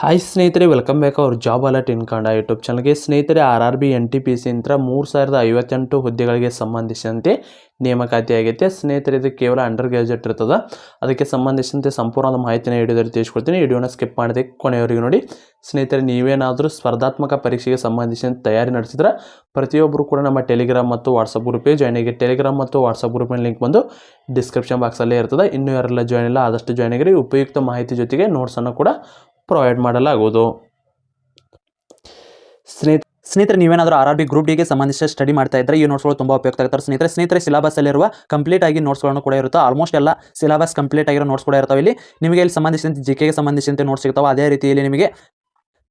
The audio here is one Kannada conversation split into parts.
ಹಾಯ್ ಸ್ನೇಹಿತರೆ ವೆಲ್ಕಮ್ ಬ್ಯಾಕ್ ಅವ್ರ ಜಾಬ್ ಅಲರ್ಟ್ ಇನ್ಕಂಡ ಯೂಟ್ಯೂಬ್ ಚಾನಲ್ಗೆ ಸ್ನೇಹಿತರೆ R R B N T P C ಅಂತ ಮೂರು ಸಾವಿರದ ಐವತ್ತೆಂಟು ಹುದ್ದೆಗಳಿಗೆ ಸಂಬಂಧಿಸಿದಂತೆ ನೇಮಕಾತಿ ಆಗೈತೆ ಸ್ನೇಹಿತರೆ, ಇದು ಕೇವಲ ಅಂಡರ್ ಗ್ರಾಜುಯೇಟ್ ಇರ್ತದೆ. ಅದಕ್ಕೆ ಸಂಬಂಧಿಸಿದಂತೆ ಸಂಪೂರ್ಣವಾದ ಮಾಹಿತಿನ ವಿಡಿಯೋದಲ್ಲಿ ತಿಳಿಸ್ಕೊಡ್ತೀನಿ. ವಿಡಿಯೋನ ಸ್ಕಿಪ್ ಮಾಡಿದೆ ಕೊನೆಯವರಿಗೆ ನೋಡಿ. ಸ್ನೇಹಿತರೆ, ನೀವೇನಾದರೂ ಸ್ಪರ್ಧಾತ್ಮಕ ಪರೀಕ್ಷೆಗೆ ಸಂಬಂಧಿಸಿದಂತೆ ತಯಾರಿ ನಡೆಸಿದ್ರೆ ಪ್ರತಿಯೊಬ್ಬರು ಕೂಡ ನಮ್ಮ ಟೆಲಿಗ್ರಾಮ್ ಮತ್ತು ವಾಟ್ಸಪ್ ಗ್ರೂಪ್ಗೆ ಜಾಯ್ನ್ ಆಗಿ ಟೆಲಿಗ್ರಾಮ್ ಮತ್ತು ವಾಟ್ಸಪ್ ಗ್ರೂಪಿನ ಲಿಂಕ್ ಬಂದು ಡಿಸ್ಕ್ರಿಪ್ಷನ್ ಬಾಕ್ಸಲ್ಲೇ ಇರ್ತದೆ. ಇನ್ನೂ ಯಾರೆಲ್ಲ ಜಾಯ್ನ್ ಇಲ್ಲ, ಆದಷ್ಟು ಜಾಯ್ನ್ ಆಗಿರಿ. ಉಪಯುಕ್ತ ಮಾಹಿತಿ ಜೊತೆಗೆ ನೋಟ್ಸನ್ನು ಕೂಡ ಪ್ರೊವೈಡ್ ಮಾಡಲಾಗುವುದು. ಸ್ನೇಹಿತ ಸ್ನೇಹಿತರೆ, ನೀವೇನಾದರೂ ಆರ್ ಆರ್ ಬಿ ಗ್ರೂಪ್ ಡಿಗೆ ಸಂಬಂಧಿಸಿದ ಸ್ಟಡಿ ಮಾಡ್ತಾ ಇದ್ದರೆ ಈ ನೋಟ್ಸ್ಗಳು ತುಂಬ ಉಪಯುಕ್ತ ಆಗ್ತಾರೆ ಸ್ನೇಹಿತರೆ ಸ್ನೇಹಿತರೆ ಸಿಲಬಸ್ಸಲ್ಲಿರುವ ಕಂಪ್ಲೀಟ್ ಆಗಿ ನೋಟ್ಸ್ಗಳನ್ನು ಕೂಡ ಇರುತ್ತೆ? ಆಲ್ಮೋಸ್ಟ್ ಎಲ್ಲ ಸಿಲಬಸ್ ಕಂಪ್ಲೀಟ್ ಆಗಿರೋ ನೋಟ್ಸ್ ಕೂಡ ಇರ್ತಾವೆ. ಇಲ್ಲಿ ನಿಮಗೆ ಇಲ್ಲಿ ಸಂಬಂಧಿಸಿದಂತೆ ಜಿ ಕೆಗೆ ಸಂಬಂಧಿಸಿದಂತೆ ನೋಟ್ಸ್ ಸಿಗ್ತಾವೆ. ಅದೇ ರೀತಿಯಲ್ಲಿ ನಿಮಗೆ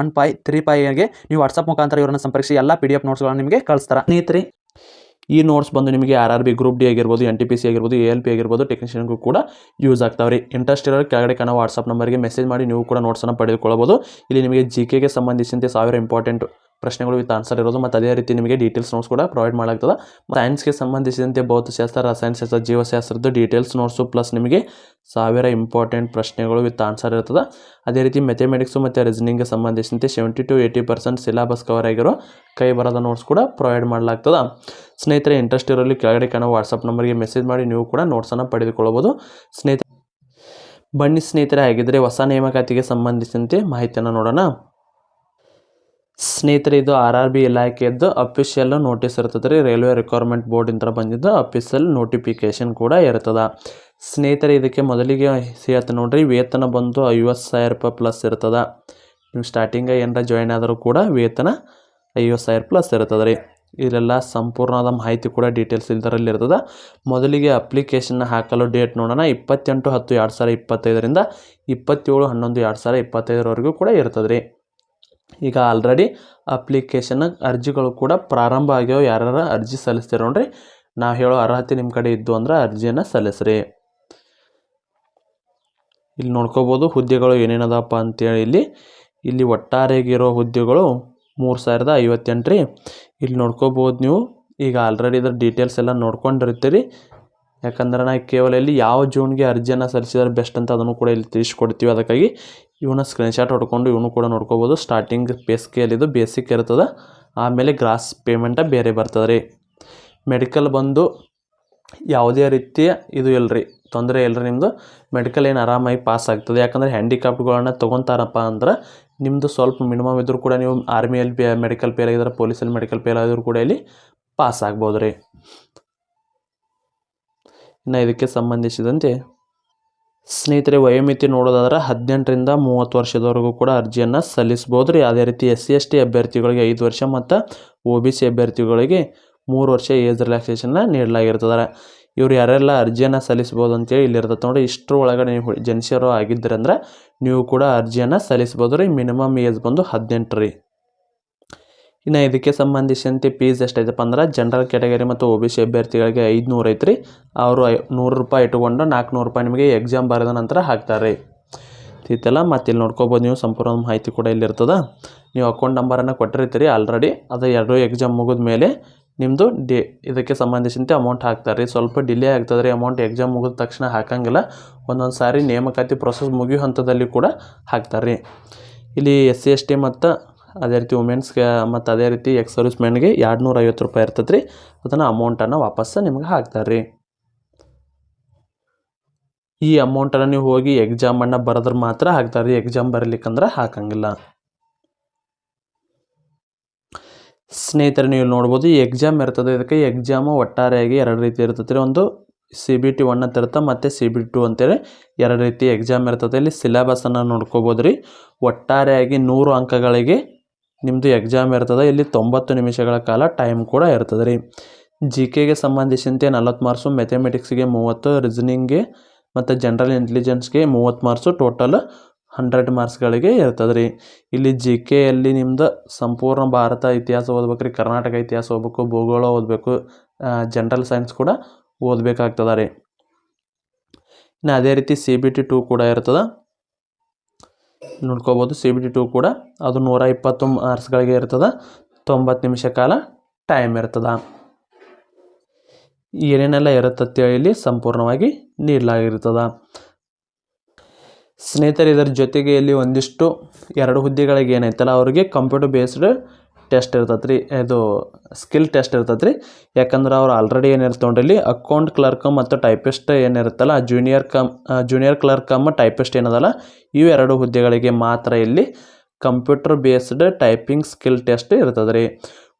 one five three ಫೈಗೆ ನೀವು ವಾಟ್ಸಪ್ ಮುಖಾಂತರ ಇವರನ್ನು ಸಂಪರ್ಕಿಸಿ, ಎಲ್ಲ ಪಿ ಡಿ ಎಫ್ ನೋಟ್ಸ್ಗಳನ್ನು ನಿಮಗೆ ಕಳಿಸ್ತಾರೆ. ಸ್ನೇಹಿತರೆ, ಈ ನೋಟ್ಸ್ ಬಂದು ನಿಮಗೆ R R B group D ಆಗಿರ್ಬೋದು ಎನ್ ಟಿ ಪಿ ಸಿ ಆಗಿರ್ಬೋದು ಎ ಎಲ್ ಪಿ ಆಗಿರ್ಬೋದು ಟೆಕ್ನಿಷಿಯನ್ಗೂ ಕೂಡ ಯೂಸ್ ಆಗ್ತಾವೆ ರೀ ಇಂಟ್ರೆಸ್ಟ್ ಇರೋ ಕೆಳಗಡೆ ಕಾಣೋ ವಾಟ್ಸಪ್ ನಂಬರ್ಗೆ ಮೆಸೇಜ್ ಮಾಡಿ ನೀವು ಕೂಡ ನೋಟ್ಸನ್ನು ಪಡೆದುಕೊಳ್ಳಬಹುದು. ಇಲ್ಲಿ ನಿಮಗೆ ಜಿ ಕೆಗೆ ಸಂಬಂಧಿಸಿದಂತೆ ಸಾವಿರ ಇಂಪಾರ್ಟೆಂಟ್ ಪ್ರಶ್ನೆಗಳು ವಿತ್ ಆನ್ಸರ್ ಇರೋದು ಮತ್ತು ಅದೇ ರೀತಿ ನಿಮಗೆ ಡೀಟೇಲ್ಸ್ ನೋಟ್ಸ್ ಕೂಡ ಪ್ರೊವೈಡ್ ಮಾಡಲಾಗ್ತದೆ. ಸೈನ್ಸ್ಗೆ ಸಂಬಂಧಿಸಿದಂತೆ ಭೌತಶಾಸ್ತ್ರ, ರಸಾಯನಶಾಸ್ತ್ರ ಜೀವಶಾಸ್ತ್ರದ ಡೀಟೇಲ್ಸ್ ನೋಟ್ಸು ಪ್ಲಸ್ ನಿಮಗೆ ಸಾವಿರ ಇಂಪಾರ್ಟೆಂಟ್ ಪ್ರಶ್ನೆಗಳು ವಿತ್ ಆನ್ಸರ್ ಇರ್ತದೆ. ಅದೇ ರೀತಿ ಮೆಥಮೆಟಿಕ್ಸು ಮತ್ತು ರೀಸನಿಂಗ್ಗೆ ಸಂಬಂಧಿಸಿದಂತೆ seventy to eighty percent syllabus cover ಆಗಿರೋ ಕೈ ಬರದ ನೋಟ್ಸ್ ಕೂಡ ಪ್ರೊವೈಡ್ ಮಾಡಲಾಗ್ತದೆ. ಸ್ನೇಹಿತರೆ ಇಂಟ್ರೆಸ್ಟ್ ಇರೋಲ್ಲಿ ಕೆಳಗಡೆ ಕಾಣೋ ವಾಟ್ಸಪ್ ನಂಬರ್ಗೆ ಮೆಸೇಜ್ ಮಾಡಿ ನೀವು ಕೂಡ ನೋಟ್ಸನ್ನು ಪಡೆದುಕೊಳ್ಳಬಹುದು. ಸ್ನೇಹಿತ ಬನ್ನಿ ಸ್ನೇಹಿತರೆ ಆಗಿದ್ದರೆ ಹೊಸ ನೇಮಕಾತಿಗೆ ಸಂಬಂಧಿಸಿದಂತೆ ಮಾಹಿತಿಯನ್ನು ನೋಡೋಣ. ಸ್ನೇಹಿತರೆ ಇದು ಆರ್ ಆರ್ ಬಿ ಇಲಾಖೆಯದ್ದು ಅಫಿಷಿಯಲ್ ನೋಟಿಸ್ ಇರ್ತದೆ ರೀ. ರೈಲ್ವೆ ರಿಕ್ವೈರ್ಮೆಂಟ್ ಬೋರ್ಡಿಂದ ಬಂದಿದ್ದು ಅಫಿಷಿಯಲ್ ನೋಟಿಫಿಕೇಶನ್ ಕೂಡ ಇರ್ತದೆ. ಸ್ನೇಹಿತರೆ, ಇದಕ್ಕೆ ಮೊದಲಿಗೆ ಹೇಳ್ತ ನೋಡ್ರಿ, ವೇತನ ಬಂದು ಐವತ್ತು ಸಾವಿರ ರೂಪಾಯಿ ಪ್ಲಸ್ ಇರ್ತದೆ. ನೀವು ಸ್ಟಾರ್ಟಿಂಗ ಏನಾರ ಜಾಯ್ನ್ ಆದರೂ ಕೂಡ ವೇತನ ಐವತ್ತು ಸಾವಿರ ಪ್ಲಸ್ ಇರ್ತದೆ ರೀ. ಇದೆಲ್ಲ ಸಂಪೂರ್ಣವಾದ ಮಾಹಿತಿ ಕೂಡ ಡೀಟೇಲ್ಸ್ ಇದರಲ್ಲಿ ಇರ್ತದೆ. ಮೊದಲಿಗೆ ಅಪ್ಲಿಕೇಶನ್ನ ಹಾಕಲು ಡೇಟ್ ನೋಡೋಣ. ಇಪ್ಪತ್ತೆಂಟು ಹತ್ತು ಎರಡು ಸಾವಿರ ಇಪ್ಪತ್ತೈದರಿಂದ ಇಪ್ಪತ್ತೇಳು ಹನ್ನೊಂದು ಎರಡು ಸಾವಿರ ಇಪ್ಪತ್ತೈದರವರೆಗೂ ಕೂಡ ಇರ್ತದೆ ರೀ ಈಗ ಆಲ್ರೆಡಿ ಅಪ್ಲಿಕೇಶನ್ ಅರ್ಜಿಗಳು ಕೂಡ ಪ್ರಾರಂಭ ಆಗ್ಯಾವ. ಯಾರು ಅರ್ಜಿ ಸಲ್ಲಿಸ್ತೀರ ನೋಡ್ರಿ. ನಾವು ಹೇಳೋ ಅರ್ಹತೆ ನಿಮ್ಮ ಕಡೆ ಇದ್ದು ಅಂದ್ರೆ ಅರ್ಜಿಯನ್ನು ಸಲ್ಲಿಸ್ರಿ. ಇಲ್ಲಿ ನೋಡ್ಕೋಬೋದು ಹುದ್ದೆಗಳು ಏನೇನದಪ್ಪ ಅಂತೇಳಿ ಇಲ್ಲಿ. ಇಲ್ಲಿ ಒಟ್ಟಾರೆಗಿರೋ ಹುದ್ದೆಗಳು ಮೂರು ಸಾವಿರದ ಐವತ್ತೆಂಟು ರೀ. ಇಲ್ಲಿ ನೋಡ್ಕೋಬೋದು ನೀವು. ಈಗ ಆಲ್ರೆಡಿ ಇದ್ರ ಡೀಟೇಲ್ಸ್ ಎಲ್ಲ ನೋಡ್ಕೊಂಡಿರ್ತೀರಿ. ಯಾಕಂದ್ರೆ ನಾ ಕೇವಲ ಇಲ್ಲಿ ಯಾವ ಜೂನ್ಗೆ ಅರ್ಜಿಯನ್ನು ಸಲ್ಲಿಸಿದ್ರೆ ಬೆಸ್ಟ್ ಅಂತ ಅದನ್ನು ಕೂಡ ಇಲ್ಲಿ ತಿಳಿಸ್ಕೊಡ್ತೀವಿ. ಅದಕ್ಕಾಗಿ ಇವನ್ನ ಸ್ಕ್ರೀನ್ಶಾಟ್ ಹೊಡ್ಕೊಂಡು ಇವನು ಕೂಡ ನೋಡ್ಕೋಬೋದು. ಸ್ಟಾರ್ಟಿಂಗ್ ಪೇ ಇದು ಬೇಸಿಕ್ ಇರ್ತದೆ. ಆಮೇಲೆ ಗ್ರಾಸ್ ಪೇಮೆಂಟ ಬೇರೆ ಬರ್ತದೆ ರೀ ಮೆಡಿಕಲ್ ಬಂದು ಯಾವುದೇ ರೀತಿಯ ಇದು ಇಲ್ರಿ, ತೊಂದರೆ ಇಲ್ರಿ ನಿಮ್ಮದು ಮೆಡಿಕಲ್ ಏನು ಆರಾಮಾಗಿ ಪಾಸ್ ಆಗ್ತದೆ. ಯಾಕಂದರೆ ಹ್ಯಾಂಡಿಕ್ಯಾಪ್ಟ್ಗಳನ್ನ ತೊಗೊತಾರಪ್ಪ ಅಂದ್ರೆ ನಿಮ್ಮದು ಸ್ವಲ್ಪ ಮಿನಿಮಮ್ ಇದ್ದರೂ ಕೂಡ ನೀವು ಆರ್ಮಿಯಲ್ಲಿ ಪೇ ಮೆಡಿಕಲ್ ಫೇಲ್ ಆಗಿದ್ರೆ ಪೊಲೀಸಲ್ಲಿ ಮೆಡಿಕಲ್ ಪೇಲ್ ಆಗಿದ್ರು ಕೂಡ ಇಲ್ಲಿ ಪಾಸ್ ಆಗ್ಬೋದು ರೀ ಇನ್ನು ಇದಕ್ಕೆ ಸಂಬಂಧಿಸಿದಂತೆ ಸ್ನೇಹಿತರೆ, ವಯೋಮಿತಿ ನೋಡೋದಾದ್ರೆ ಹದಿನೆಂಟರಿಂದ ಮೂವತ್ತು ವರ್ಷದವರೆಗೂ ಕೂಡ ಅರ್ಜಿಯನ್ನು ಸಲ್ಲಿಸ್ಬೋದು ರೀ ಅದೇ ರೀತಿ ಎಸ್ ಸಿ ಎಸ್ ಟಿ ಅಭ್ಯರ್ಥಿಗಳಿಗೆ ಐದು ವರ್ಷ ಮತ್ತು ಒ ಬಿ ಸಿ ಅಭ್ಯರ್ಥಿಗಳಿಗೆ ಮೂರು ವರ್ಷ ಏಜ್ ರಿಲ್ಯಾಕ್ಸೇಷನ್ನ ನೀಡಲಾಗಿರ್ತದೆ. ಇವ್ರು ಯಾರೆಲ್ಲ ಅರ್ಜಿಯನ್ನು ಸಲ್ಲಿಸ್ಬೋದು ಅಂತೇಳಿ ಇಲ್ಲಿರ್ತದೆ ನೋಡಿ ಇಷ್ಟರ ಒಳಗಡೆ ನೀವು ಜನಿಸಿರೋ ಆಗಿದ್ದೀರಂದ್ರೆ ನೀವು ಕೂಡ ಅರ್ಜಿಯನ್ನು ಸಲ್ಲಿಸ್ಬೋದು ರೀ ಮಿನಿಮಮ್ ಏಜ್ ಬಂದು ಹದಿನೆಂಟು ರೀ. ಇನ್ನು ಇದಕ್ಕೆ ಸಂಬಂಧಿಸಿದಂತೆ ಫೀಸ್ ಎಷ್ಟೈತಪ್ಪ ಅಂದ್ರೆ ಜನರಲ್ ಕ್ಯಾಟಗರಿ ಮತ್ತು ಒ ಬಿ ಸಿ ಅಭ್ಯರ್ಥಿಗಳಿಗೆ ಐದುನೂರು ಐತ್ರಿ. ಅವರು ನೂರು ರೂಪಾಯಿ ಇಟ್ಟುಕೊಂಡು ನಾಲ್ಕುನೂರು ರೂಪಾಯಿ ನಿಮಗೆ ಎಕ್ಸಾಮ್ ಬರೆದ ನಂತರ ಹಾಕ್ತಾರೆ. ಇತ್ತಲ್ಲ ಮತ್ತೆ ಇಲ್ಲಿ ನೋಡ್ಕೋಬೋದು ನೀವು, ಸಂಪೂರ್ಣ ಮಾಹಿತಿ ಕೂಡ ಇಲ್ಲಿ ಇರ್ತದೆ. ನೀವು ಅಕೌಂಟ್ ನಂಬರನ್ನು ಕೊಟ್ಟಿರ್ತೀರಿ ಆಲ್ರೆಡಿ ಅದು ಎರಡು ಎಕ್ಸಾಮ್ ಮುಗಿದ ಮೇಲೆ ನಿಮ್ಮದು ಡಿ ಇದಕ್ಕೆ ಸಂಬಂಧಿಸಿದಂತೆ ಅಮೌಂಟ್ ಹಾಕ್ತಾರೆ. ರೀ ಸ್ವಲ್ಪ ಡಿಲೇ ಆಗ್ತದೆ ರೀ ಅಮೌಂಟ್ ಎಕ್ಸಾಮ್ ಮುಗಿದ ತಕ್ಷಣ ಹಾಕಂಗಿಲ್ಲ. ಒಂದೊಂದು ಸಾರಿ ನೇಮಕಾತಿ ಪ್ರೊಸೆಸ್ ಮುಗಿಯೋ ಹಂತದಲ್ಲಿ ಕೂಡ ಹಾಕ್ತಾರೆ. ರೀ ಇಲ್ಲಿ ಎಸ್ ಸಿ ಎಸ್ ಟಿ ಮತ್ತು ಅದೇ ರೀತಿ ವುಮೆನ್ಸ್ಗೆ ಮತ್ತು ಅದೇ ರೀತಿ ಎಕ್ಸ್ ಸರ್ವಿಸ್ ಮ್ಯಾನ್ಗೆ ಎರಡು ನೂರ ಐವತ್ತು ರೂಪಾಯಿ ಇರ್ತದೆ ರೀ ಅದನ್ನು ಅಮೌಂಟನ್ನು ವಾಪಸ್ಸು ನಿಮ್ಗೆ ಹಾಕ್ತಾರೆ ರೀ ಈ ಅಮೌಂಟನ್ನು ನೀವು ಹೋಗಿ ಎಕ್ಸಾಮನ್ನು ಬರೆದ್ರೆ ಮಾತ್ರ ಹಾಕ್ತಾರೆ ರೀ ಎಕ್ಸಾಮ್ ಬರಲಿಕ್ಕಂದ್ರೆ ಹಾಕಂಗಿಲ್ಲ. ಸ್ನೇಹಿತರೆ, ನೀವು ನೋಡ್ಬೋದು ಈ ಎಕ್ಸಾಮ್ ಇರ್ತದೆ. ಇದಕ್ಕೆ ಎಕ್ಸಾಮು ಒಟ್ಟಾರೆಯಾಗಿ ಎರಡು ರೀತಿ ಇರ್ತದೆ ರೀ ಒಂದು ಸಿ ಬಿ ಟಿ ಒನ್ ಅಂತ ಇರುತ್ತೆ, ಮತ್ತು ಸಿ ಬಿ ಟು ಅಂತೇಳಿ ಎರಡು ರೀತಿ ಎಕ್ಸಾಮ್ ಇರ್ತದೆ. ಇಲ್ಲಿ ಸಿಲೆಬಸನ್ನು ನೋಡ್ಕೋಬೋದು ರೀ ಒಟ್ಟಾರೆಯಾಗಿ ನೂರು ಅಂಕಗಳಿಗೆ ನಿಮ್ಮದು ಎಕ್ಸಾಮ್ ಇರ್ತದೆ, ಇಲ್ಲಿ ತೊಂಬತ್ತು ನಿಮಿಷಗಳ ಕಾಲ ಟೈಮ್ ಕೂಡ ಇರ್ತದೆ ರೀ. ಜಿ ಕೆಗೆ ಸಂಬಂಧಿಸಿದಂತೆ ನಲವತ್ತು ಮಾರ್ಕ್ಸು ಮೆಥಮೆಟಿಕ್ಸ್ಗೆ ಮೂವತ್ತು ರೀಸನಿಂಗ್ಗೆ ಮತ್ತು ಜನರಲ್ ಇಂಟೆಲಿಜೆನ್ಸ್ಗೆ ಮೂವತ್ತು ಮಾರ್ಕ್ಸು ಟೋಟಲ್ ಹಂಡ್ರೆಡ್ ಮಾರ್ಕ್ಸ್ಗಳಿಗೆ ಇರ್ತದೆ ರೀ. ಇಲ್ಲಿ ಜಿ ಕೆಯಲ್ಲಿ ನಿಮ್ದು ಸಂಪೂರ್ಣ ಭಾರತ ಇತಿಹಾಸ ಓದ್ಬೇಕು ರೀ, ಕರ್ನಾಟಕ ಇತಿಹಾಸ ಓದಬೇಕು, ಭೂಗೋಳ ಓದಬೇಕು ಜನರಲ್ ಸೈನ್ಸ್ ಕೂಡ ಓದಬೇಕಾಗ್ತದೆ ರೀ. ಇನ್ನು ಅದೇ ರೀತಿ ಸಿ ಬಿ ಟಿ ಟೂ ಕೂಡ ಇರ್ತದೆ. ನೋಡ್ಕೋಬೋದು. ಸಿ ಬಿ ಟಿ ಟು ಕೂಡ ಅದು ನೂರ ಇಪ್ಪತ್ತು ಆರ್ಸ್ಗಳಿಗೆ ಇರ್ತದೆ. ತೊಂಬತ್ತು ನಿಮಿಷ ಕಾಲ ಟೈಮ್ ಇರ್ತದೆ. ಏನೇನೆಲ್ಲ ಇರುತ್ತೆ ಇಲ್ಲಿ ಸಂಪೂರ್ಣವಾಗಿ ನೀಡಲಾಗಿರ್ತದೆ. ಸ್ನೇಹಿತರೆ, ಇದರ ಜೊತೆಗೆ ಇಲ್ಲಿ ಒಂದಿಷ್ಟು ಎರಡು ಹುದ್ದೆಗಳಿಗೆ ಏನೈತಲ್ಲ ಅವರಿಗೆ ಕಂಪ್ಯೂಟರ್ ಬೇಸ್ಡ್ ಟೆಸ್ಟ್ ಇರ್ತೈತೆ ರೀ ಇದು ಸ್ಕಿಲ್ ಟೆಸ್ಟ್ ಇರ್ತೈತೆ ರೀ ಯಾಕಂದ್ರೆ ಅವ್ರು ಆಲ್ರೆಡಿ ಏನಿರುತ್ತೆ ನೋಡ್ರಿ ಇಲ್ಲಿ ಅಕೌಂಟ್ ಕ್ಲರ್ಕ್ ಮತ್ತು typist ಏನಿರುತ್ತಲ್ಲ junior cum junior clerk cum typist ಏನದಲ್ಲ ಎರಡು ಹುದ್ದೆಗಳಿಗೆ ಮಾತ್ರ ಇಲ್ಲಿ computer based typing skill test ಇರ್ತದೆ ರೀ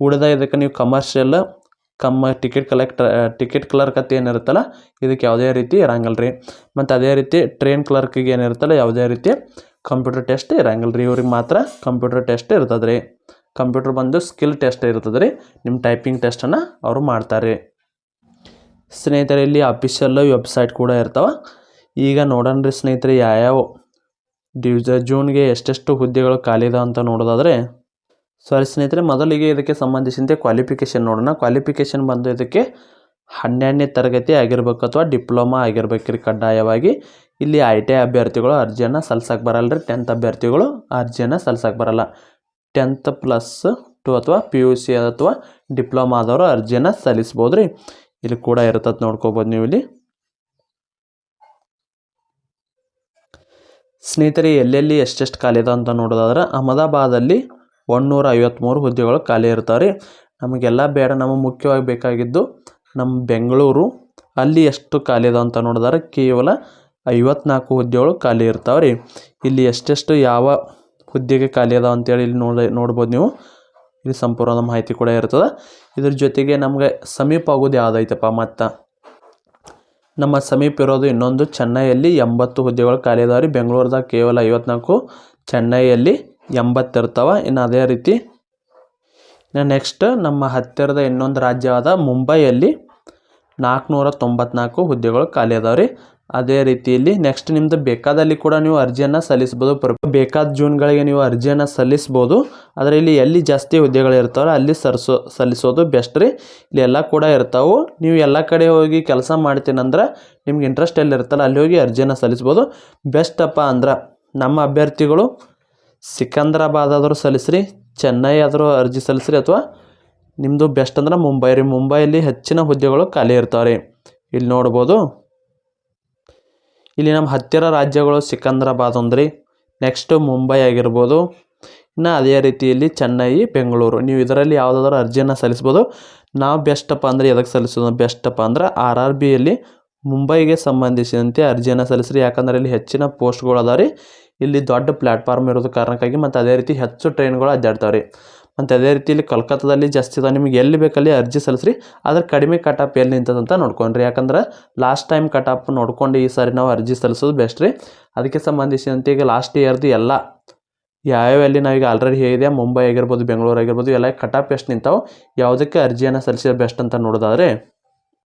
ಉಳಿದ ಇದಕ್ಕೆ ನೀವು ಕಮರ್ಷಿಯಲ್ ಕಮ್ಮ ಟಿಕೆಟ್ ಕಲೆಕ್ಟ್ ಟಿಕೆಟ್ ಕ್ಲರ್ಕ್ ಅಂತ ಏನಿರುತ್ತಲ್ಲ ಇದಕ್ಕೆ ಯಾವುದೇ ರೀತಿ ಇರಂಗಿಲ್ಲ ರೀ ಮತ್ತು ಅದೇ ರೀತಿ ಟ್ರೈನ್ ಕ್ಲರ್ಕಿಗೆ ಏನಿರುತ್ತಲ್ಲ ಯಾವುದೇ ರೀತಿ ಕಂಪ್ಯೂಟರ್ ಟೆಸ್ಟ್ ಇರಂಗಿಲ್ಲ ರೀ ಇವ್ರಿಗೆ ಮಾತ್ರ ಕಂಪ್ಯೂಟರ್ ಟೆಸ್ಟ್ ಇರ್ತದೆ ರೀ ಕಂಪ್ಯೂಟರ್ ಬಂದು ಸ್ಕಿಲ್ ಟೆಸ್ಟ್ ಇರ್ತದೆ ರೀ. ನಿಮ್ಮ ಟೈಪಿಂಗ್ ಟೆಸ್ಟನ್ನು ಅವರು ಮಾಡ್ತಾರೆ. ಸ್ನೇಹಿತರೆ, ಇಲ್ಲಿ ಅಫಿಷಿಯಲ್ ವೆಬ್ಸೈಟ್ ಕೂಡ ಇರ್ತಾವೆ. ಈಗ ನೋಡೋಣ ರೀ ಸ್ನೇಹಿತರೆ, ಯಾವ್ಯಾವ? ಡಿವಿಜ ಜೂನ್ಗೆ ಎಷ್ಟೆಷ್ಟು ಹುದ್ದೆಗಳು ಖಾಲಿ ಇದೆ ಅಂತ ನೋಡೋದಾದರೆ ಸಾರಿ ಸ್ನೇಹಿತರೆ, ಮೊದಲಿಗೆ ಇದಕ್ಕೆ ಸಂಬಂಧಿಸಿದಂತೆ ಕ್ವಾಲಿಫಿಕೇಷನ್ ನೋಡೋಣ. ಕ್ವಾಲಿಫಿಕೇಷನ್ ಬಂದು ಇದಕ್ಕೆ ಹನ್ನೆರಡನೇ ತರಗತಿ ಆಗಿರ್ಬೇಕು ಅಥವಾ ಡಿಪ್ಲೊಮಾ ಆಗಿರ್ಬೇಕು ರೀ ಕಡ್ಡಾಯವಾಗಿ. ಇಲ್ಲಿ ಐ ಟಿ ಐ ಅಭ್ಯರ್ಥಿಗಳು ಅರ್ಜಿಯನ್ನು ಸಲ್ಸಕ್ಕೆ ಬರಲ್ಲ ರೀ. ಟೆಂತ್ ಅಭ್ಯರ್ಥಿಗಳು ಅರ್ಜಿಯನ್ನು ಸಲ್ಸಕ್ಕೆ ಬರಲ್ಲ. ಟೆಂತ್ ಪ್ಲಸ್ ಟು ಅಥವಾ ಪಿ ಯು ಸಿ ಅಥವಾ ಡಿಪ್ಲೊಮಾ ಆದವರು ಅರ್ಜಿಯನ್ನು ಸಲ್ಲಿಸ್ಬೋದು ರೀ ಇಲ್ಲಿ ಕೂಡ ಇರ್ತದೆ ನೋಡ್ಕೋಬೋದು ನೀವು ಇಲ್ಲಿ. ಸ್ನೇಹಿತರೆ, ಎಲ್ಲೆಲ್ಲಿ ಎಷ್ಟೆಷ್ಟು ಖಾಲಿ ಇದೆ ಅಂತ ನೋಡೋದಾದ್ರೆ ಅಹಮದಾಬಾದಲ್ಲಿ ಒಂದುನೂರ ಐವತ್ತ್ಮೂರು ಹುದ್ದೆಗಳು ಖಾಲಿ ಇರ್ತಾವೆ ರೀ ನಮಗೆಲ್ಲ ಬೇಡ, ನಮ್ಮ ಮುಖ್ಯವಾಗಿ ಬೇಕಾಗಿದ್ದು ನಮ್ಮ ಬೆಂಗಳೂರು. ಅಲ್ಲಿ ಎಷ್ಟು ಖಾಲಿ ಇದೆ ಅಂತ ನೋಡಿದ್ರೆ ಕೇವಲ ಐವತ್ನಾಲ್ಕು ಹುದ್ದೆಗಳು ಖಾಲಿ ಇರ್ತಾವೆ ರೀ ಇಲ್ಲಿ ಎಷ್ಟೆಷ್ಟು ಯಾವ ಹುದ್ದೆಗೆ ಖಾಲಿ ಅದಾವ ಅಂತೇಳಿ ಇಲ್ಲಿ ನೋಡ, ನೋಡ್ಬೋದು ನೀವು. ಇಲ್ಲಿ ಸಂಪೂರ್ಣ ಮಾಹಿತಿ ಕೂಡ ಇರ್ತದೆ. ಇದ್ರ ಜೊತೆಗೆ ನಮಗೆ ಸಮೀಪ ಆಗೋದು ಯಾವ್ದೈತಪ್ಪ ಮತ್ತು. ನಮ್ಮ ಸಮೀಪ ಇರೋದು ಇನ್ನೊಂದು ಚೆನ್ನೈಯಲ್ಲಿ ಎಂಬತ್ತು ಹುದ್ದೆಗಳು ಖಾಲಿ ಅದಾವ ರೀ. ಬೆಂಗಳೂರದಾಗ ಕೇವಲ ಐವತ್ನಾಲ್ಕು, ಚೆನ್ನೈಯಲ್ಲಿ ಎಂಬತ್ತು ಇನ್ನು ಅದೇ ರೀತಿ ಇನ್ನು ನೆಕ್ಸ್ಟ್ ನಮ್ಮ ಹತ್ತಿರದ ಇನ್ನೊಂದು ರಾಜ್ಯವಾದ ಮುಂಬೈಯಲ್ಲಿ ನಾಲ್ಕುನೂರ ತೊಂಬತ್ನಾಲ್ಕು ಹುದ್ದೆಗಳು ಖಾಲಿ ಅದಾವೆ ರೀ. ಅದೇ ರೀತಿಯಲ್ಲಿ ನೆಕ್ಸ್ಟ್ ನಿಮ್ಮದು ಬೇಕಾದಲ್ಲಿ ಕೂಡ ನೀವು ಅರ್ಜಿಯನ್ನು ಸಲ್ಲಿಸ್ಬೋದು. ಬೇಕಾದ ಜೂನ್ಗಳಿಗೆ ನೀವು ಅರ್ಜಿಯನ್ನು ಸಲ್ಲಿಸ್ಬೋದು. ಆದರೆ ಇಲ್ಲಿ ಎಲ್ಲಿ ಜಾಸ್ತಿ ಹುದ್ದೆಗಳು ಇರ್ತಾವಲ್ಲ ಅಲ್ಲಿ ಸರ್ಸೋ, ಸಲ್ಲಿಸೋದು ಬೆಸ್ಟ್ ರೀ. ಇಲ್ಲಿ ಎಲ್ಲ ಕೂಡ ಇರ್ತಾವೆ. ನೀವು ಎಲ್ಲ ಕಡೆ ಹೋಗಿ ಕೆಲಸ ಮಾಡ್ತೀನಂದ್ರೆ ನಿಮ್ಗೆ ಇಂಟ್ರೆಸ್ಟ್ ಎಲ್ಲಿ ಇರ್ತಲ್ಲ ಅಲ್ಲಿ ಹೋಗಿ ಅರ್ಜಿಯನ್ನು ಸಲ್ಲಿಸ್ಬೋದು. ಬೆಸ್ಟಪ್ಪ ಅಂದ್ರೆ ನಮ್ಮ ಅಭ್ಯರ್ಥಿಗಳು ಸಿಕಂದ್ರಾಬಾದ್ ಆದರೂ ಸಲ್ಲಿಸ್ರಿ, ಚೆನ್ನೈ ಆದರೂ ಅರ್ಜಿ ಸಲ್ಲಿಸ್ರಿ ಅಥವಾ ನಿಮ್ಮದು ಬೆಸ್ಟ್ ಅಂದ್ರೆ ಮುಂಬೈ ರೀ. ಮುಂಬೈಯಲ್ಲಿ ಹೆಚ್ಚಿನ ಹುದ್ದೆಗಳು ಖಾಲಿ ಇರ್ತಾವೆ ರೀ. ಇಲ್ಲಿ ನೋಡ್ಬೋದು. ಇಲ್ಲಿ ನಮ್ಮ ಹತ್ತಿರ ರಾಜ್ಯಗಳು ಸಿಕಂದ್ರಾಬಾದ್ ಅಂದ್ರಿ ನೆಕ್ಸ್ಟ್ ಮುಂಬೈ ಆಗಿರ್ಬೋದು. ಇನ್ನು ಅದೇ ರೀತಿಯಲ್ಲಿ ಚೆನ್ನೈ, ಬೆಂಗಳೂರು. ನೀವು ಇದರಲ್ಲಿ ಯಾವುದಾದ್ರೂ ಅರ್ಜಿಯನ್ನು ಸಲ್ಲಿಸ್ಬೋದು. ನಾವು ಬೆಸ್ಟಪ್ಪ ಅಂದರೆ ಎದಕ್ಕೆ ಸಲ್ಲಿಸೋದು? ಬೆಸ್ಟಪ್ಪ ಅಂದ್ರೆ ಆರ್ ಆರ್ ಬಿಯಲ್ಲಿ ಮುಂಬೈಗೆ ಸಂಬಂಧಿಸಿದಂತೆ ಅರ್ಜಿಯನ್ನು ಸಲ್ಲಿಸ್ರಿ. ಯಾಕಂದ್ರೆ ಇಲ್ಲಿ ಹೆಚ್ಚಿನ ಪೋಸ್ಟ್ಗಳು ಅದಾವ ರೀ ಇಲ್ಲಿ ದೊಡ್ಡ ಪ್ಲ್ಯಾಟ್ಫಾರ್ಮ್ ಇರೋದು ಕಾರಣಕ್ಕಾಗಿ ಮತ್ತು ಅದೇ ರೀತಿ ಹೆಚ್ಚು ಟ್ರೈನ್ಗಳು ಅಡ್ಡಾಡ್ತಾವೆ ರೀ ಮತ್ತು ಅದೇ ರೀತಿಯಲ್ಲಿ ಕಲ್ಕತ್ತಾದಲ್ಲಿ ಜಾಸ್ತಿ ಇದಾವೆ ನಿಮಗೆ ಎಲ್ಲಿ ಬೇಕಲ್ಲಿ ಅರ್ಜಿ ಸಲ್ಲಿಸ್ರಿ. ಆದ್ರೆ ಕಡಿಮೆ ಕಟಾಪ್ ಎಲ್ಲಿ ನಿಂತದಂತ ನೋಡ್ಕೊಂಡ್ರಿ. ಯಾಕಂದ್ರೆ ಲಾಸ್ಟ್ ಟೈಮ್ ಕಟಾಪ್ ನೋಡ್ಕೊಂಡು ಈ ಸಾರಿ ನಾವು ಅರ್ಜಿ ಸಲ್ಲಿಸೋದು ಬೆಸ್ಟ್ ರೀ. ಅದಕ್ಕೆ ಸಂಬಂಧಿಸಿದಂತೆ ಈಗ ಲಾಸ್ಟ್ ಇಯರ್ದು ಎಲ್ಲ ಯಾವ್ಯಾವ ಎಲ್ಲಿ ನಾವೀಗ ಆಲ್ರೆಡಿ ಹೇಗಿದೆ ಮುಂಬೈ ಆಗಿರ್ಬೋದು, ಬೆಂಗಳೂರು ಆಗಿರ್ಬೋದು, ಎಲ್ಲ ಕಟಾಪ್ ಎಷ್ಟು ನಿಂತಾವೆ ಯಾವುದಕ್ಕೆ ಅರ್ಜಿಯನ್ನು ಸಲ್ಲಿಸಿದ ಬೆಸ್ಟ್ ಅಂತ ನೋಡೋದಾದರೆ